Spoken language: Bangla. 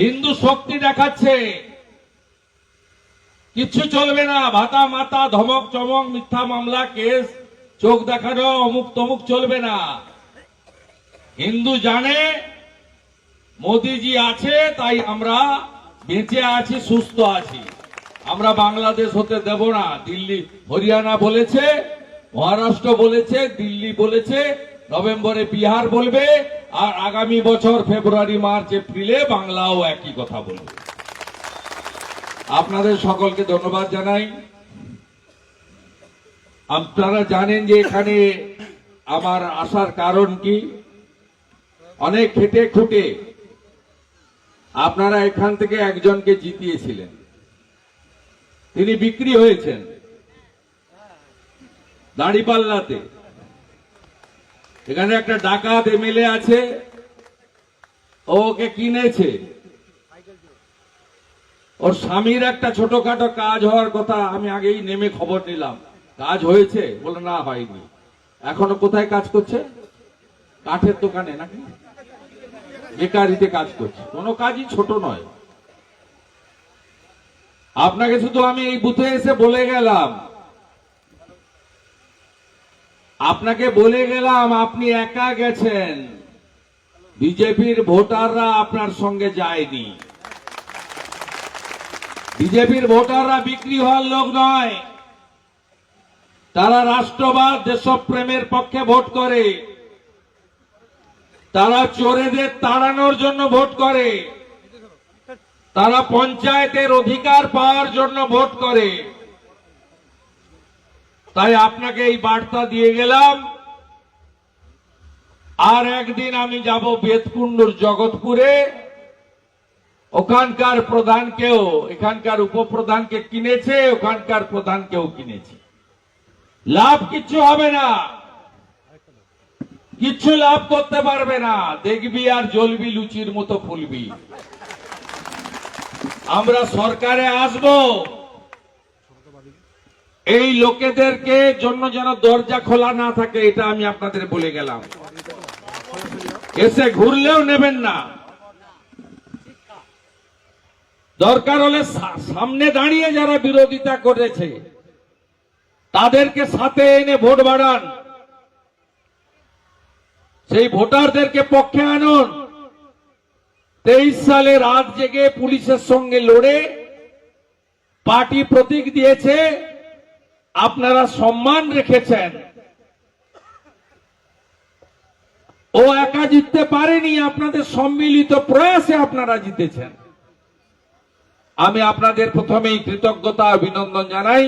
হিন্দু শক্তি দেখাচ্ছে। কিচ্ছু চলবে না। ভাতা মাতা, ধমক, চমক, মিথ্যা মামলা, কেস, চোখ দেখানো, অমুক তমুক চলবে না। হিন্দু জানে, মোদিজি আছে, তাই আমরা বেঁচে আছি, সুস্থ আছি। আমরা বাংলাদেশ হতে দেব না। দিল্লি, হরিয়ানা বলেছে, মহারাষ্ট্র বলেছে, দিল্লি বলেছে, নভেম্বরে বিহার বলবে আর আগামী বছর ফেব্রুয়ারি, মার্চ, এপ্রিলে বাংলাও একই কথা বলবে। আপনাদের সকলকে ধন্যবাদ জানাই। আপনারা জানেন যে এখানে আমার আসার কারণ কি? অনেক খেটে খুঁটে আপনারা এখান থেকে একজনকে জিতিয়েছিলেন। তিনি বিক্রি হয়েছেন। দাঁড়িপাল্লাতে। এখানে একটা ডাকাত এমএলএ আছে ওকে কিনেছে। ওর স্বামীর একটা ছোটখাটো কাজ হওয়ার কথা আমি আগেই নেমে খবর নিলাম। কাজ হয়েছে? বলে না, হয়নি। এখনও কোথায় কাজ করছে? কাঠের দোকানে নাকি? বেকারিতে কাজ করছে। কোনো কাজই ছোট নয়। আপনাকে শুধু আমি এই বুথে এসে বলে গেলাম আপনাকে বলে গেলাম, আপনি একা গেছেন। বিজেপির ভোটাররা আপনার সঙ্গে যায়নি। বিজেপির ভোটাররা বিক্রি হওয়ার লোক নয়। তারা রাষ্ট্রবাদ, দেশপ্রেমের পক্ষে ভোট করে। তারা চোরেদের তাড়ানোর জন্য ভোট করে। তারা পঞ্চায়েতের অধিকার পাওয়ার জন্য ভোট করে। তাই আপনাকে এই বার্তা দিয়ে গেলাম, আর একদিন আমি যাব বেতকুণ্ডুর জগৎপুরে। ওখানকার প্রধানকেও, এখানকার উপপ্রধানকে কিনেছে, ওখানকার প্রধানকেও কিনেছে। লাভ কিচ্ছু হবে না। কিচ্ছু লাভ করতে পারবে না। দেখবি আর জ্বলবি লুচির মতো ফুলবি। আমরা সরকারে আসব। এই লোকেদেরকে জন্য যেন দরজা খোলা না থাকে, এটা আমি আপনাদের বলে গেলাম। এসে ঘুরলেও নেবেন না। দরকার হলে সামনে দাঁড়িয়ে যারা বিরোধিতা করেছে, তাদেরকে সাথে এনে ভোট বাড়ান। সেই ভোটারদেরকে পক্ষে আনুন। তেইশ সালে রাত জেগে পুলিশের সঙ্গে লড়ে, পার্টি প্রতীক দিয়েছে আপনারা সম্মান রেখেছেন। ও একা জিততে পারেনি, আপনাদের সম্মিলিত প্রয়াসে আপনারা জিতেছেন। আমি আপনাদের প্রথমেই কৃতজ্ঞতা, অভিনন্দন জানাই।